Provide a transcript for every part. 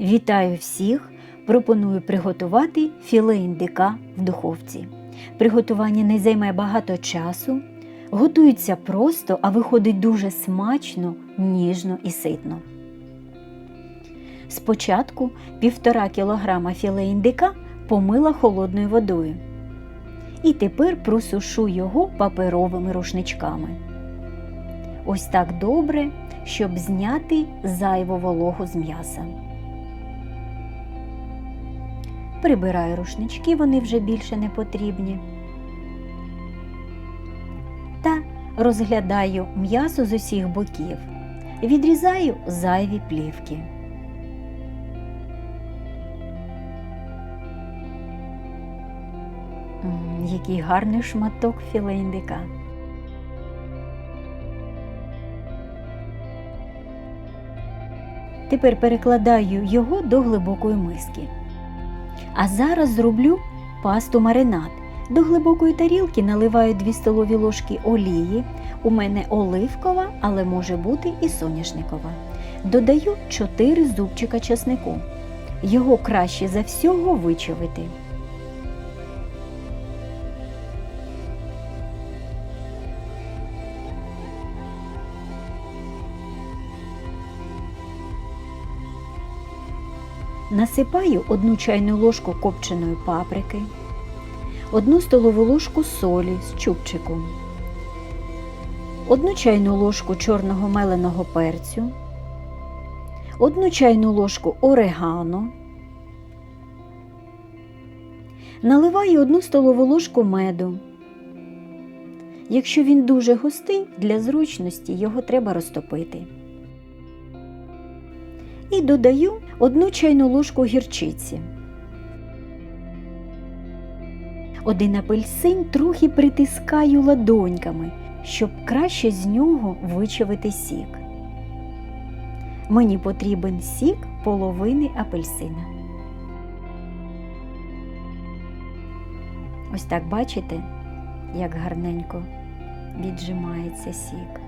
Вітаю всіх! Пропоную приготувати філе індика в духовці. Приготування не займе багато часу, готується просто, а виходить дуже смачно, ніжно і ситно. Спочатку 1,5 кг філе індика помила холодною водою. І тепер просушу його паперовими рушничками. Ось так добре, щоб зняти зайву вологу з м'яса. Прибираю рушнички, вони вже більше не потрібні. Та розглядаю м'ясо з усіх боків. Відрізаю зайві плівки. Який гарний шматок філе індика. Тепер перекладаю його до глибокої миски. А зараз зроблю пасту маринад. До глибокої тарілки наливаю 2 столові ложки олії. У мене оливкова, але може бути і соняшникова. Додаю 4 зубчика чеснику. Його краще за всього вичавити. Насипаю одну чайну ложку копченої паприки, одну столову ложку солі з чубчиком, одну чайну ложку чорного меленого перцю, одну чайну ложку орегано, наливаю одну столову ложку меду. Якщо він дуже густий, для зручності його треба розтопити. І додаю одну чайну ложку гірчиці. Один апельсин трохи притискаю ладоньками, щоб краще з нього вичавити сік. Мені потрібен сік половини апельсина. Ось так бачите, як гарненько віджимається сік.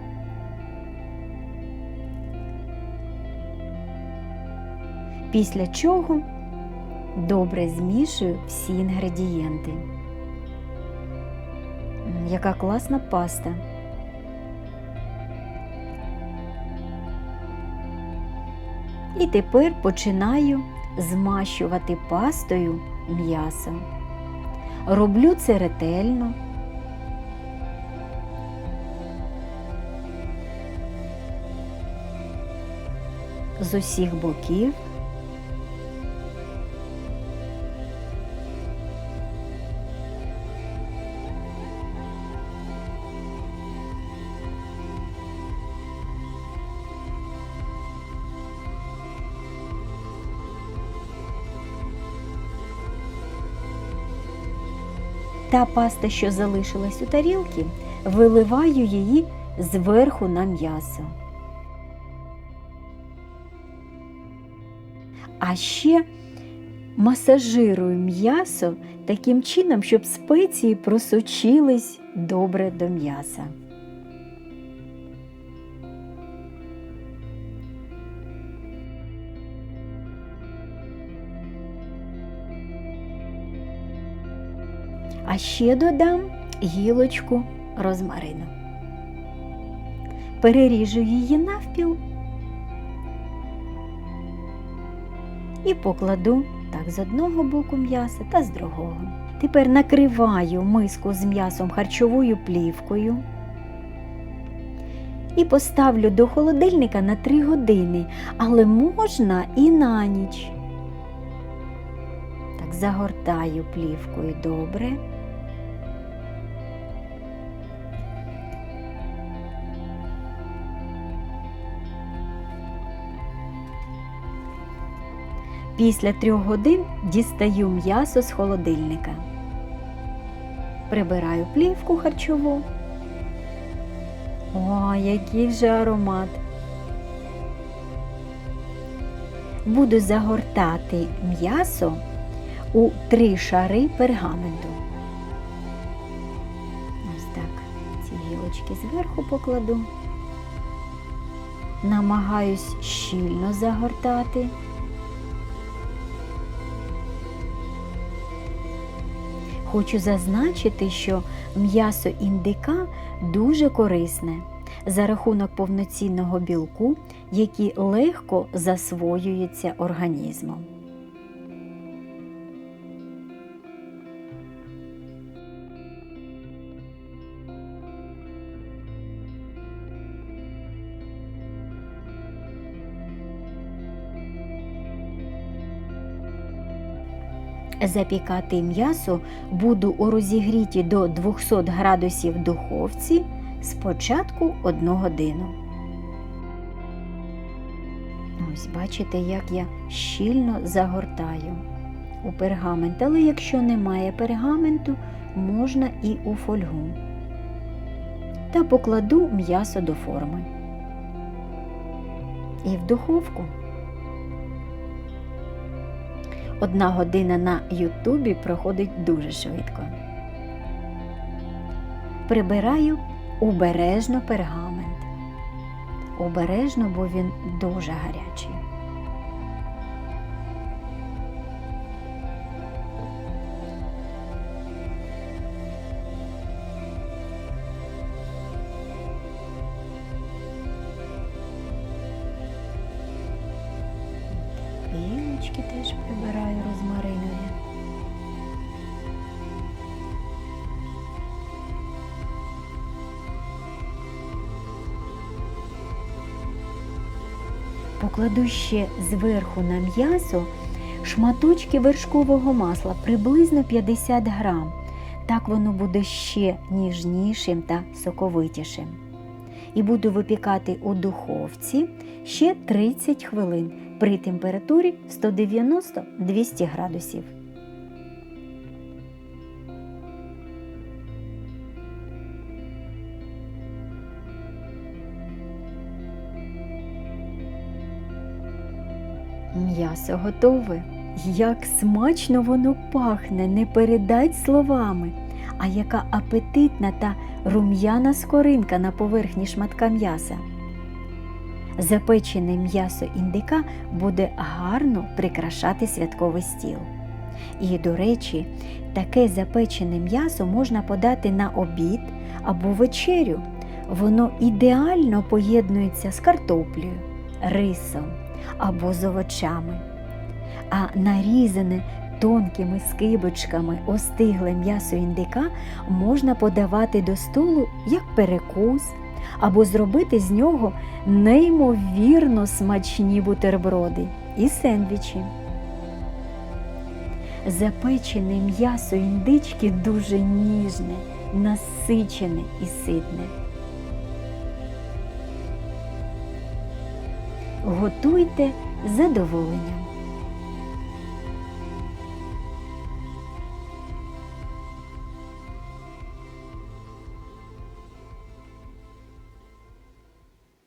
Після чого добре змішую всі інгредієнти. Яка класна паста. І тепер починаю змащувати пастою м'ясо. Роблю це ретельно. З усіх боків. Та паста, що залишилась у тарілці, виливаю її зверху на м'ясо. А ще масажирую м'ясо таким чином, щоб спеції просочились добре до м'яса. А ще додам гілочку розмарину. Переріжу її навпіл і покладу так з одного боку м'яса та з другого. Тепер накриваю миску з м'ясом харчовою плівкою і поставлю до холодильника на 3 години, але можна і на ніч. Так загортаю плівкою добре. Після трьох годин дістаю м'ясо з холодильника. Прибираю плівку харчову. О, який вже аромат. Буду загортати м'ясо у три шари пергаменту. Ось так ці гілочки зверху покладу. Намагаюсь щільно загортати. Хочу зазначити, що м'ясо індика дуже корисне за рахунок повноцінного білку, який легко засвоюється організмом. Запікати м'ясо буду у розігріті до 200 градусів духовці спочатку 1 годину. Ось бачите, як я щільно загортаю у пергамент, але якщо немає пергаменту, можна і у фольгу. Та покладу м'ясо до форми. І в духовку. Одна година на Ютубі проходить дуже швидко. Прибираю обережно пергамент. Обережно, бо він дуже гарячий. Покладу ще зверху на м'ясо шматочки вершкового масла приблизно 50 грам. Так воно буде ще ніжнішим та соковитішим. І буду випікати у духовці ще 30 хвилин при температурі 190-200 градусів. М'ясо готове. Як смачно воно пахне, не передать словами. А яка апетитна та рум'яна скоринка на поверхні шматка м'яса. Запечене м'ясо індика буде гарно прикрашати святковий стіл. І, до речі, таке запечене м'ясо можна подати на обід або вечерю. Воно ідеально поєднується з картоплею, рисом або з овочами. А нарізане тонкими скибочками остигле м'ясо індика можна подавати до столу як перекус, або зробити з нього неймовірно смачні бутерброди і сендвічі. Запечене м'ясо індички дуже ніжне, насичене і ситне. Готуйте з задоволенням.